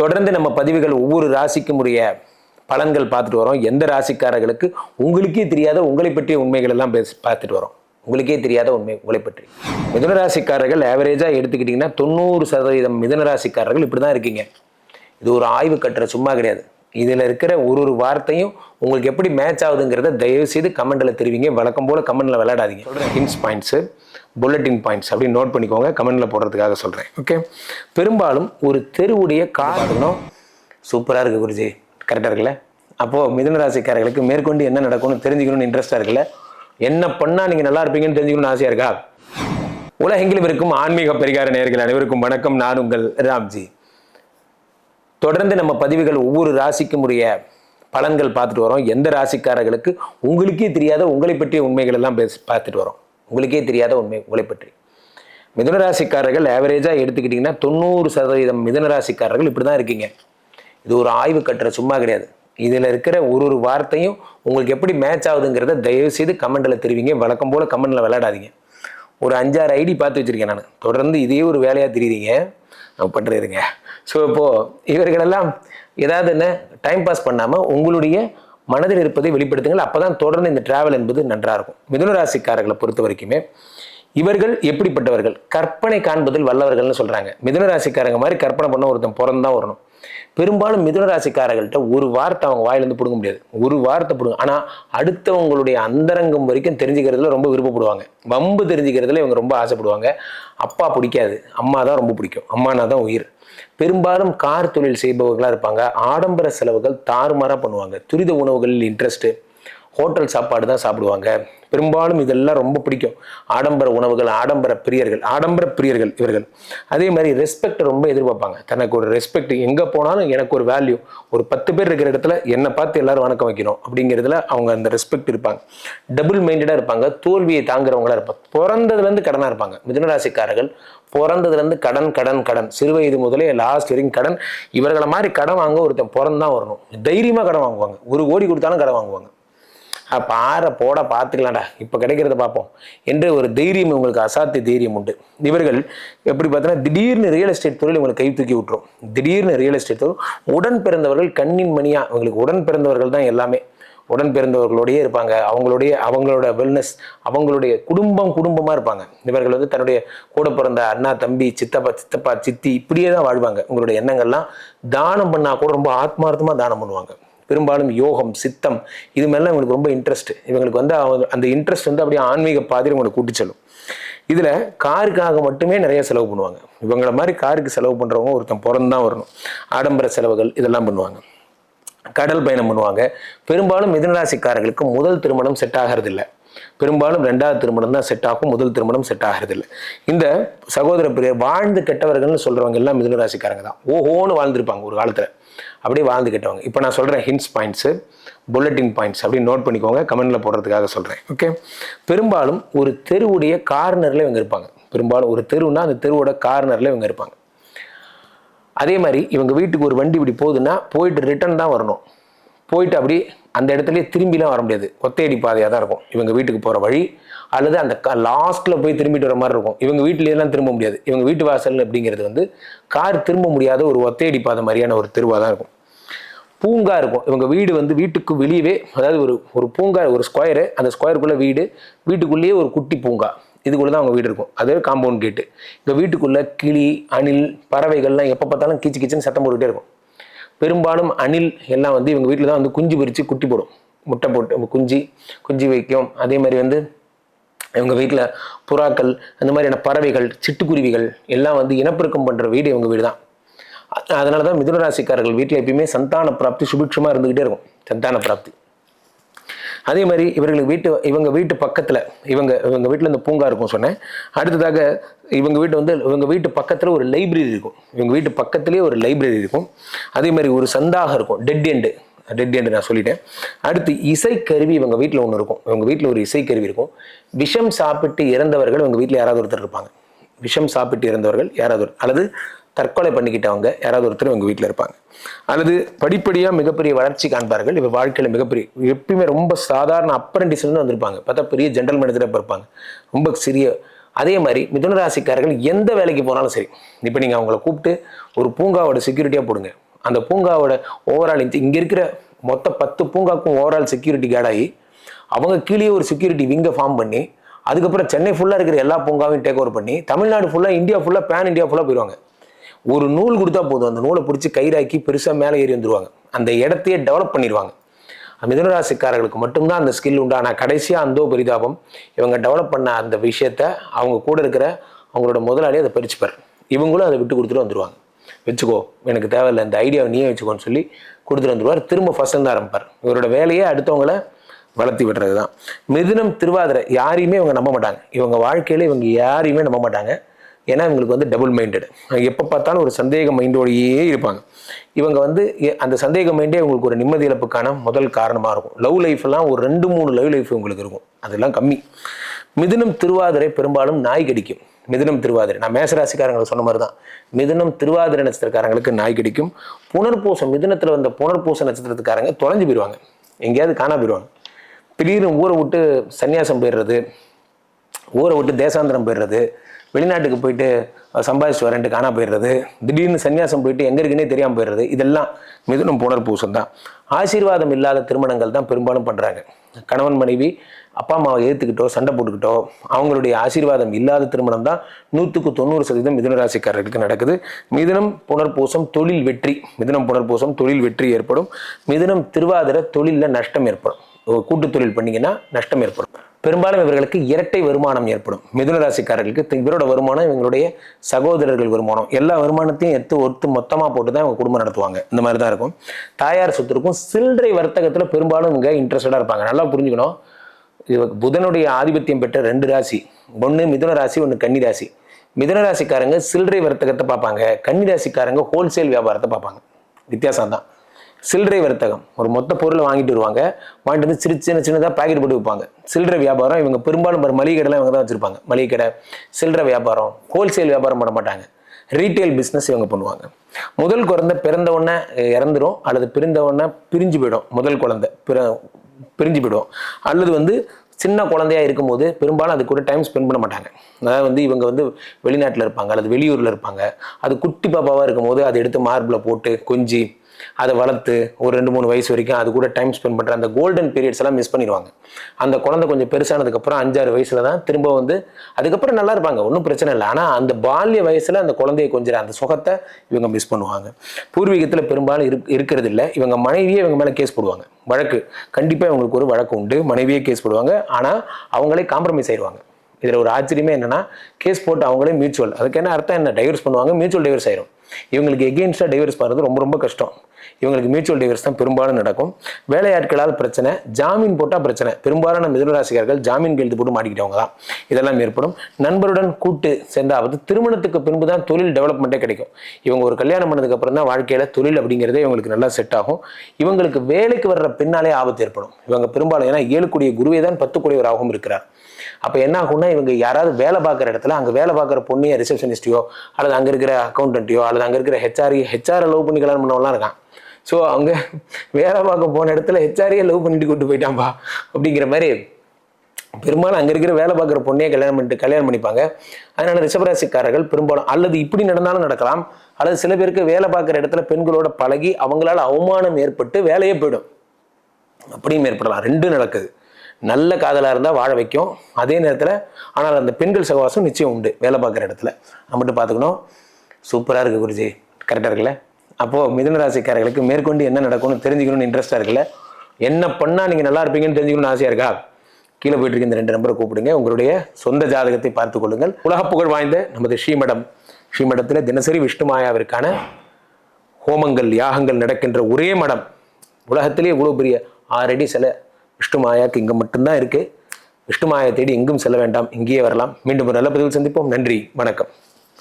தொடர்ந்து நம்ம பதிவுகள் ஒவ்வொரு ராசிக்கும் உரிய பலன்கள் பார்த்துட்டு வரோம். எந்த ராசிக்காரர்களுக்கு உங்களுக்கே தெரியாத உங்களை பற்றிய உண்மைகள் எல்லாம் பேசி பார்த்துட்டு வரோம். உங்களுக்கே தெரியாத உண்மை உங்களை பற்றி. மிதுன ராசிக்காரர்கள் ஆவரேஜாக எடுத்துக்கிட்டிங்கன்னா தொண்ணூறு சதவீதம் மிதுன ராசிக்காரர்கள் இப்படி தான் இருக்கீங்க. இது ஒரு ஆய்வு கட்டுற சும்மா கிடையாது. இதில் இருக்கிற ஒரு ஒரு வார்த்தையும் உங்களுக்கு எப்படி மேட்ச் ஆகுதுங்கிறத தயவு செய்து கமெண்ட்டில் தெரிவிங்க. வழக்கம் போல் கமெண்ட்டில் விளையாடாதீங்க. ஹின்ஸ் பாயிண்ட்ஸு புல்லட்டின் பாயிண்ட்ஸ் அப்படின்னு நோட் பண்ணிக்கோங்க கமெண்ட்டில் போடுறதுக்காக சொல்கிறேன் ஓகே பெரும்பாலும் ஒரு தெருவுடைய காரணம் சூப்பராக இருக்குது குருஜி. கரெக்டாக இருக்குல்ல? அப்போது மிதுன ராசிக்காரர்களுக்கு மேற்கொண்டு என்ன நடக்கும்னு தெரிஞ்சுக்கணும்னு இன்ட்ரெஸ்ட்டாக இருக்குல்ல? என்ன பண்ணால் நீங்கள் நல்லா இருப்பீங்கன்னு தெரிஞ்சுக்கணும்னு ஆசையாக இருக்கா? உலகெங்கிலும் இருக்கும் ஆன்மீக பரிகார நேயர்கள் அனைவருக்கும் வணக்கம். நான் உங்கள் ராம்ஜி. தொடர்ந்து நம்ம பதிவுகள் ஒவ்வொரு ராசிக்கும் உரிய பலன்கள் பார்த்துட்டு வரோம். எந்த ராசிக்காரர்களுக்கு உங்களுக்கே தெரியாத உங்களை பற்றிய உண்மைகள் எல்லாம் பேசி பார்த்துட்டு வரோம். உங்களுக்கே தெரியாத உண்மை உங்களை பற்றி. மிதனராசிக்காரர்கள் ஆவரேஜாக எடுத்துக்கிட்டிங்கன்னா தொண்ணூறு சதவீதம் மிதனராசிக்காரர்கள் இப்படி தான் இருக்கீங்க. இது ஒரு ஆய்வு கட்டுற சும்மா கிடையாது. இதில் இருக்கிற ஒரு ஒரு வார்த்தையும் உங்களுக்கு எப்படி மேட்ச் ஆகுதுங்கிறத தயவு செய்து கமெண்ட்டில் தெரிவிங்க. வழக்கம் போல் கமெண்ட்டில் விளையாடாதீங்க. ஒரு அஞ்சாறு ஐடி பார்த்து வச்சுருக்கேன் நான். தொடர்ந்து இதே ஒரு வேலையாக தெரியுறீங்க. நான் பண்ணுறதுங்க ஸோ இப்போது இவர்களெல்லாம் ஏதாவது என்ன? டைம் பாஸ் பண்ணாமல் உங்களுடைய மனதில் இருப்பதை வெளிப்படுத்துங்கள். அப்போ தான் தொடர்ந்து இந்த டிராவல் என்பது நன்றாக இருக்கும். மிதுன ராசிக்காரர்களை பொறுத்த வரைக்குமே இவர்கள் எப்படிப்பட்டவர்கள்? கற்பனை காண்பதில் வல்லவர்கள்னு சொல்கிறாங்க மிதுன ராசிக்காரங்க மாதிரி கற்பனை பண்ண ஒருத்தன் பிறந்தான் வரணும். பெரும்பாலும் மிதுன ராசிக்காரர்கள்ட்ட ஒரு வார்த்தை அவங்க வாயிலேருந்து பிடுங்க முடியாது. ஒரு வார்த்தை பிடுங்க. ஆனால் அடுத்தவங்களுடைய அந்தரங்கம் வரைக்கும் தெரிஞ்சுக்கிறதுல ரொம்ப விருப்பப்படுவாங்க. வம்பு தெரிஞ்சுக்கிறதுல இவங்க ரொம்ப ஆசைப்படுவாங்க. அப்பா பிடிக்காது. அம்மா தான் ரொம்ப பிடிக்கும். அம்மானா தான் உயிர். பெரும்பாலும் கார் தொழில் செய்பவர்களாக இருப்பாங்க. ஆடம்பர செலவுகள் தாறுமாறாக பண்ணுவாங்க. துரித உணவுகளில் இன்ட்ரெஸ்ட்டு ஹோட்டல் சாப்பாடு தான் சாப்பிடுவாங்க. பெரும்பாலும் இதெல்லாம் ரொம்ப பிடிக்கும். ஆடம்பர உணவுகள் ஆடம்பர பிரியர்கள் ஆடம்பர பிரியர்கள் இவர்கள். அதே மாதிரி ரெஸ்பெக்ட் ரொம்ப எதிர்பார்ப்பாங்க. தனக்கு ஒரு ரெஸ்பெக்ட் எங்கே போனாலும் எனக்கு ஒரு வேல்யூ ஒரு பத்து பேர் இருக்கிற இடத்துல என்னை பார்த்து எல்லாரும் வணக்கம் வைக்கணும் அப்படிங்கிறதுல அவங்க அந்த ரெஸ்பெக்ட் இருப்பாங்க. டபுள் மைண்டடாக இருப்பாங்க. தோல்வியை தாங்குறவங்களாக இருப்பாங்க. பிறந்ததுலேருந்து கடனாக இருப்பாங்க. மிதனராசிக்காரர்கள் பிறந்ததுலேருந்து கடன் கடன் கடன். சிறு வயது முதலே லாஸ்ட் வரைக்கும் கடன். இவர்களை மாதிரி கடன் வாங்க ஒருத்தன் பிறந்தான் வரணும். தைரியமாக கடன் வாங்குவாங்க. ஒரு கோடி கொடுத்தாலும் கடன் வாங்குவாங்க. அப்போ ஆற போட பார்த்துக்கலாம்டா இப்போ கிடைக்கிறத பார்ப்போம் என்று ஒரு தைரியம் உங்களுக்கு அசாத்திய தைரியம் உண்டு. இவர்கள் எப்படி பார்த்தோன்னா திடீர்னு ரியல் எஸ்டேட் துறையில் உங்களுக்கு கை தூக்கி விட்டுரும். திடீர்னு ரியல் எஸ்டேட் துறை உடன் பிறந்தவர்கள் கண்ணின் மணியாக இவங்களுக்கு உடன் பிறந்தவர்கள் தான் எல்லாமே. உடன் பிறந்தவர்களோடையே இருப்பாங்க. அவங்களுடைய அவங்களோட வெல்னஸ் அவங்களுடைய குடும்பம் குடும்பமாக இருப்பாங்க. இவர்கள் வந்து தன்னுடைய கூட பிறந்த அண்ணா தம்பி சித்தப்பா சித்தப்பா சித்தி இப்படியே தான் வாழ்வாங்க. உங்களுடைய எண்ணங்கள்லாம் தானம் பண்ணால் கூட ரொம்ப ஆத்மார்த்தமாக தானம் பண்ணுவாங்க. பெரும்பாலும் யோகம் சித்தம் இது மாதிரிலாம் இவங்களுக்கு ரொம்ப இன்ட்ரெஸ்ட் இவங்களுக்கு வந்து அவங்க அந்த இன்ட்ரெஸ்ட் வந்து அப்படியே ஆன்மீக பாதையில் இவங்களை கூட்டி செல்லும். இதில் காருக்காக மட்டுமே நிறைய செலவு பண்ணுவாங்க. இவங்கள மாதிரி காருக்கு செலவு பண்ணுறவங்க ஒருத்தன் பிறந்தான் வரணும். ஆடம்பர செலவுகள் இதெல்லாம் பண்ணுவாங்க. கடல் பயணம் பண்ணுவாங்க. பெரும்பாலும் மிதனராசிக்காரர்களுக்கு முதல் திருமணம் செட் ஆகிறது இல்லை பெரும்பாலும் ரெண்டாவது திருமணம் தான் செட் ஆகும். முதல் திருமணம் செட் ஆகிறது இல்லை இந்த சகோதர பிரியர் வாழ்ந்து கெட்டவர்கள்னு சொல்றவங்க எல்லாம் மிதுனராசிக்காரங்க தான். ஓஹோன்னு வாழ்ந்திருப்பாங்க ஒரு காலத்தில். அப்படியே வாழ்ந்துக்கிட்டவங்க. இப்போ நான் சொல்கிறேன் ஹின்ஸ் பாயிண்ட்ஸு புல்லட்டின் பாயிண்ட்ஸ் அப்படின்னு நோட் பண்ணிக்கோங்க. கமெண்டில் போடுறதுக்காக சொல்கிறேன் ஓகே பெரும்பாலும் ஒரு தெருவுடைய கார்னரில் இவங்க இருப்பாங்க. பெரும்பாலும் ஒரு தெருவுனா அந்த தெருவோட கார்னரில் இவங்க இருப்பாங்க. அதே மாதிரி இவங்க வீட்டுக்கு ஒரு வண்டி இப்படி போகுதுன்னா போயிட்டு ரிட்டர்ன் தான் வரணும். போயிட்டு அப்படி அந்த இடத்துலயே திரும்பிலாம் வர முடியாது. ஒத்தையடி பாதையாக தான் இருக்கும். இவங்க வீட்டுக்கு போகிற வழி அல்லது அந்த லாஸ்ட்டில் போய் திரும்பிட்டு வர மாதிரி இருக்கும். இவங்க வீட்டிலேயெல்லாம் திரும்ப முடியாது. இவங்க வீட்டு வாசல் அப்படிங்கிறது வந்து கார் திரும்ப முடியாத ஒரு ஒத்தையடி பாதை மாதிரியான ஒரு தெருவாக தான் இருக்கும். பூங்கா இருக்கும். இவங்க வீடு வந்து வீட்டுக்கு வெளியவே அதாவது ஒரு ஒரு பூங்கா ஒரு ஸ்கொயரு அந்த ஸ்கொயருக்குள்ளே வீடு வீட்டுக்குள்ளேயே ஒரு குட்டி பூங்கா. இதுக்குள்ளே தான் அவங்க வீடு இருக்கும். அதே காம்பவுண்ட் கேட்டு இங்கே வீட்டுக்குள்ளே கிளி அணில் பறவைகள்லாம் எப்போ பார்த்தாலும் கீச்சு கிச்சுன்னு சத்தம் போட்டுக்கிட்டே இருக்கும். பெரும்பாலும் அணில் எல்லாம் வந்து இவங்க வீட்டில் தான் வந்து குஞ்சு பொறித்து குட்டி போடும். முட்டை போட்டு குஞ்சு குஞ்சு வைக்கும். அதே மாதிரி வந்து இவங்க வீட்டில் புறாக்கள் அந்த மாதிரியான பறவைகள் சிட்டுக்குருவிகள் எல்லாம் வந்து இனப்பெருக்கம் பண்ணுற வீடு இவங்க வீடு தான் அதனால தான் மிதுன ராசிக்காரர்கள் வீட்டில் எப்பயுமே சந்தான பிராப்தி சுபிக்ஷமாக இருந்துக்கிட்டே இருக்கும். சந்தான பிராப்தி. அதே மாதிரி இவர்களுக்கு வீட்டு இவங்க வீட்டு பக்கத்தில் இவங்க இவங்க வீட்டில் இந்த பூங்கா இருக்கும் சொன்னேன். அடுத்ததாக இவங்க வீட்டு வந்து இவங்க வீட்டு பக்கத்தில் ஒரு லைப்ரரி இருக்கும். இவங்க வீட்டு பக்கத்துலேயே ஒரு லைப்ரரி இருக்கும். அதே மாதிரி ஒரு சந்தாக இருக்கும். டெட் எண்டு டெட் எண்டு நான் சொல்லிட்டேன். அடுத்து இசைக்கருவி இவங்க வீட்டில் ஒன்று இருக்கும். இவங்க வீட்டில் ஒரு இசைக்கருவி இருக்கும். விஷம் சாப்பிட்டு இறந்தவர்கள் இவங்க வீட்டில் யாராவது ஒருத்தர் இருப்பாங்க. விஷம் சாப்பிட்டு இறந்தவர்கள் யாராவது ஒரு அல்லது தற்கொலை பண்ணிக்கிட்டவங்க யாராவது ஒருத்தர் உங்கள் வீட்டில் இருப்பாங்க. அல்லது படிப்படியாக மிகப்பெரிய வளர்ச்சி காண்பார்கள். இப்போ வாழ்க்கையில் மிகப்பெரிய எப்பயுமே ரொம்ப சாதாரண அப்ரண்டிஸ்லேருந்து வந்திருப்பாங்க. பார்த்தா பெரிய ஜென்ரல் மேனேஜராக இருப்பாங்க. ரொம்ப சிறிய அதே மாதிரி மிதுன ராசிக்காரர்கள் எந்த வேலைக்கு போனாலும் சரி இப்போ நீங்கள் அவங்கள கூப்பிட்டு ஒரு பூங்காவோட செக்யூரிட்டியாக போடுங்க. அந்த பூங்காவோட ஓவரால் இங்கே இருக்கிற மொத்த பத்து பூங்காக்கும் ஓவரால் செக்யூரிட்டி கார்டாகி அவங்க கீழே ஒரு செக்யூரிட்டி விங்கை ஃபார்ம் பண்ணி அதுக்கப்புறம் சென்னை ஃபுல்லாக இருக்கிற எல்லா பூங்காவையும் டேக் ஓவர் பண்ணி தமிழ்நாடு ஃபுல்லாக இந்தியா ஃபுல்லாக பேன் இந்தியா ஃபுல்லாக போயிடுவாங்க ஒரு நூல் கொடுத்தா போதும். அந்த நூலை பிடிச்சி கயிறாக்கி பெருசாக மேலே ஏறி வந்துருவாங்க. அந்த இடத்தையே டெவலப் பண்ணிடுவாங்க மிதுனராசிக்காரர்களுக்கு மட்டும்தான் அந்த ஸ்கில் உண்டு. ஆனால் கடைசியாக அந்தோ பரிதாபம் இவங்க டெவலப் பண்ண அந்த விஷயத்த அவங்க கூட இருக்கிற அவங்களோட முதலாளி அதை பறிச்சுப்பார். இவங்களும் அதை விட்டு கொடுத்துட்டு வந்துடுவாங்க வச்சுக்கோ எனக்கு தேவையில்லை இந்த ஐடியாவை நீயே வச்சுக்கோன்னு சொல்லி கொடுத்துட்டு வந்துடுவார் திரும்ப ஃபஸ்ட்டு ஆரம்பிப்பார். இவரோட வேலையே அடுத்தவங்கள வளர்த்தி விடுறது தான் மிதுனம் திருவாதிரை யாரையுமே இவங்க நம்ப மாட்டாங்க. இவங்க வாழ்க்கையில் இவங்க யாரையுமே நம்ப மாட்டாங்க. ஏன்னா இவங்களுக்கு வந்து டபுள் மைண்டட் எப்போ பார்த்தாலும் ஒரு சந்தேக மைண்டோடையே இருப்பாங்க. இவங்க வந்து அந்த சந்தேக மைண்டே உங்களுக்கு ஒரு நிம்மதி இழப்புக்கான முதல் காரணமாக இருக்கும். லவ் லைஃப்லாம் ஒரு ரெண்டு மூணு லவ் லைஃப் உங்களுக்கு இருக்கும். அதெல்லாம் கம்மி. மிதுனம் திருவாதிரை பெரும்பாலும் நாய் கடிக்கும். மிதுனம் திருவாதிரை. நான் மேசராசிக்காரங்களை சொன்ன மாதிரி தான் மிதுனம் திருவாதிரை நட்சத்திரக்காரங்களுக்கு நாய் கடிக்கும். புனர்பூசம் மிதுனத்தில் வந்த புனர்பூச நட்சத்திரத்துக்காரங்க தொலைஞ்சு போயிடுவாங்க எங்கேயாவது காணா போயிடுவாங்க திடீர்னு ஊரை விட்டு சன்னியாசம் போயிடுறது ஊரை விட்டு தேசாந்திரம் போயிடுறது வெளிநாட்டுக்கு போயிட்டு சம்பாதிச்சு வரேன்ட்டு காணா போயிடுறது திடீர்னு சன்னியாசம் போயிட்டு எங்கே இருக்குன்னே தெரியாமல் போயிடுறது இதெல்லாம் மிதுனம் புனர்பூசம் தான். ஆசீர்வாதம் இல்லாத திருமணங்கள் தான் பெரும்பாலும் பண்ணுறாங்க கணவன் மனைவி அப்பா அம்மாவை ஏற்றுக்கிட்டோ சண்டை போட்டுக்கிட்டோ அவங்களுடைய ஆசீர்வாதம் இல்லாத திருமணம் தான் நூற்றுக்கு தொண்ணூறு சதவீதம் மிதுன ராசிக்காரர்களுக்கு நடக்குது. மிதுனம் புனர்பூசம் தொழில் வெற்றி மிதுனம் புனர்பூசம் தொழில் வெற்றி ஏற்படும். மிதுனம் திருவாதிரை தொழிலில் நஷ்டம் ஏற்படும். கூட்டு தொழில் பண்ணிங்கன்னா நஷ்டம் ஏற்படும். பெரும்பாலும் இவர்களுக்கு இரட்டை வருமானம் ஏற்படும். மிதுன ராசிக்காரர்களுக்கு இவரோட வருமானம் இவங்களுடைய சகோதரர்கள் வருமானம். எல்லா வருமானத்தையும் எடுத்து ஒத்து மொத்தமாக போட்டு தான் இவங்க குடும்பம் நடத்துவாங்க. இந்த மாதிரி தான் இருக்கும். தாயார் சொத்து இருக்கும் சில்லறை வர்த்தகத்தில் பெரும்பாலும் இவங்க இன்ட்ரெஸ்டடாக இருப்பாங்க. நல்லா புரிஞ்சுக்கணும். இது புதனுடைய ஆதிபத்தியம் பெற்ற ரெண்டு ராசி. ஒன்று மிதுன ராசி ஒன்று கன்னி ராசி. மிதுன ராசிக்காரங்க சில்லறை வர்த்தகத்தை பார்ப்பாங்க. கன்னி ராசிக்காரங்க ஹோல்சேல் வியாபாரத்தை பார்ப்பாங்க. வித்தியாசம் தான் சில்லறை வர்த்தகம். ஒரு மொத்த பொருளை வாங்கிட்டு வருவாங்க. வாங்கிட்டு வந்து சிறு சின்ன சின்னதாக பேக்கெட் போட்டு விற்பாங்க சில்லறை வியாபாரம் இவங்க பெரும்பாலும் ஒரு மளிகை கடைலாம் இவங்க தான் வச்சுருப்பாங்க. மளிகை கடை சில்லறை வியாபாரம் ஹோல்சேல் வியாபாரம் பண்ண மாட்டாங்க. ரீட்டைல் பிஸ்னஸ் இவங்க பண்ணுவாங்க. முதல் குழந்தை பிறந்தவொன்னே இறந்துடும் அல்லது பிறந்தவொன்னே பிரிஞ்சு போயிடும். முதல் குழந்தை பிற பிரிஞ்சு போயிடும். அல்லது வந்து சின்ன குழந்தையா இருக்கும்போது பெரும்பாலும் அது கூட டைம் ஸ்பெண்ட் பண்ண மாட்டாங்க. அதாவது வந்து இவங்க வந்து வெளிநாட்டில் இருப்பாங்க. அல்லது வெளியூரில் இருப்பாங்க. அது குட்டி பாப்பாவாக இருக்கும்போது அதை எடுத்து மார்பில் போட்டு கொஞ்சி அதை வளர்த்து ஒரு ரெண்டு மூணு வயசு வரைக்கும் அது கூட டைம் ஸ்பெண்ட் பண்ணுற அந்த கோல்டன் பீரியட்ஸ் எல்லாம் மிஸ் பண்ணிடுவாங்க. அந்த குழந்தை கொஞ்சம் பெருசானதுக்கப்புறம் அஞ்சாறு வயசில் தான் திரும்ப வந்து அதுக்கப்புறம் நல்லா இருப்பாங்க ஒன்றும் பிரச்சனை இல்லை. ஆனால் அந்த பால்ய வயசில் அந்த குழந்தையை கொஞ்சம் அந்த சுகத்தை இவங்க மிஸ் பண்ணுவாங்க. பூர்வீகத்தில் பெரும்பாலும் இருக் இருக்கிறது இல்லை. இவங்க மனைவியே இவங்க மேலே கேஸ் போடுவாங்க. வழக்கு. கண்டிப்பாக இவங்களுக்கு ஒரு வழக்கு உண்டு. மனைவியே கேஸ் போடுவாங்க. ஆனால் அவங்களே காம்ப்ரமைஸ் ஆயிடுவாங்க. இதில் ஒரு ஆச்சரியமே என்னன்னா கேஸ் போட்டு அவங்களே மியூச்சுவல் அதுக்கு என்ன அர்த்தம் என்ன? டைவர்ஸ் பண்ணுவாங்க மியூச்சுவல் டைவர்ஸ் ஆயிரும். இவங்களுக்கு எகெயின்ஸ்டாக டைவர்ஸ் பண்ணுறது ரொம்ப ரொம்ப கஷ்டம். இவங்களுக்கு மியூச்சுவல் டைவர்ஸ் தான் பெரும்பாலும் நடக்கும். வேலையாட்களால் பிரச்சனை ஜாமீன் போட்டால் பிரச்சனை. பெரும்பாலான மிதுனராசிக்காரர்கள் ஜாமீன் கையெழுத்து போட்டு மாட்டிக்கிட்டவங்க தான். இதெல்லாம் ஏற்படும். நண்பருடன் கூட்டு சேர்ந்தாவது திருமணத்துக்கு பின்பு தான் தொழில் டெவலப்மெண்ட்டே கிடைக்கும். இவங்க ஒரு கல்யாணம் பண்ணதுக்கு அப்புறம் தான் வாழ்க்கையில தொழில் அப்படிங்கிறதே இவங்களுக்கு நல்லா செட் ஆகும். இவங்களுக்கு வேலைக்கு வர்ற பின்னாலே ஆபத்து ஏற்படும். இவங்க பெரும்பாலும் ஏன்னா ஏழுக்குடிய குருவே தான் பத்துக்குடியவராகவும் இருக்கிறார். அப்போ என்ன ஆகும்னா இவங்க யாராவது வேலை பார்க்குற இடத்துல அங்கே வேலை பார்க்குற பொண்ணையோ ரிசப்ஷனிஸ்டையோ அல்லது அங்கே இருக்கிற அக்கௌண்டன்ட்டையோ அல்லது அங்கே இருக்கிற ஹெச்ஆர் ஹெச்ஆர் லவ் பண்ணி கல்யாணம் பண்ணவெல்லாம் இருக்கான் ஸோ அவங்க வேலை பார்க்க போன இடத்துல ஹெச்ஆரையே லவ் பண்ணிட்டு கூட்டு போயிட்டான்பா அப்படிங்கிற மாதிரி பெரும்பாலும் அங்கே இருக்கிற வேலை பார்க்குற பொண்ணையே கல்யாணம் பண்ணிட்டு கல்யாணம் பண்ணிப்பாங்க. அதனால ரிஷபராசிக்காரர்கள் பெரும்பாலும் அல்லது இப்படி நடந்தாலும் நடக்கலாம் அல்லது சில பேருக்கு வேலை பார்க்குற இடத்துல பெண்களோட பழகி அவங்களால அவமானம் ஏற்பட்டு வேலையே போயிடும். அப்படியும் ஏற்படலாம். ரெண்டும் நடக்குது. நல்ல காதலாக இருந்தால் வாழ வைக்கும். அதே நேரத்தில் ஆனால் அந்த பெண்கள் சகவாசம் நிச்சயம் உண்டு வேலை பார்க்குற இடத்துல. நம்ம மட்டும் பார்த்துக்கணும். சூப்பராக இருக்குது குருஜி. கரெக்டாக இருக்குல்ல? அப்போது மிதுன ராசிக்காரர்களுக்கு மேற்கொண்டு என்ன நடக்கும்னு தெரிஞ்சுக்கணும்னு இன்ட்ரெஸ்ட்டாக இருக்குல்ல? என்ன பண்ணால் நீங்கள் நல்லா இருப்பீங்கன்னு தெரிஞ்சுக்கணும்னு ஆசையாக இருக்கா? கீழே போயிட்டு இருக்க இந்த ரெண்டு நம்பரை கூப்பிடுங்க. உங்களுடைய சொந்த ஜாதகத்தை பார்த்துக்கொள்ளுங்கள் உலக புகழ் வாய்ந்த நமது ஸ்ரீமடம். ஸ்ரீமடத்தில் தினசரி விஷ்ணு மாயாவிற்கான ஹோமங்கள் யாகங்கள் நடக்கின்ற ஒரே மடம். உலகத்திலே இவ்வளோ பெரிய ஆறடி சில விஷ்ணு மாயாக்கு இங்கே மட்டும்தான் இருக்கு. விஷ்ணு மாயா தேடி எங்கும் செல்ல வேண்டாம். இங்கேயே வரலாம். மீண்டும் ஒரு நல்ல பதிவில் சந்திப்போம். நன்றி. வணக்கம்.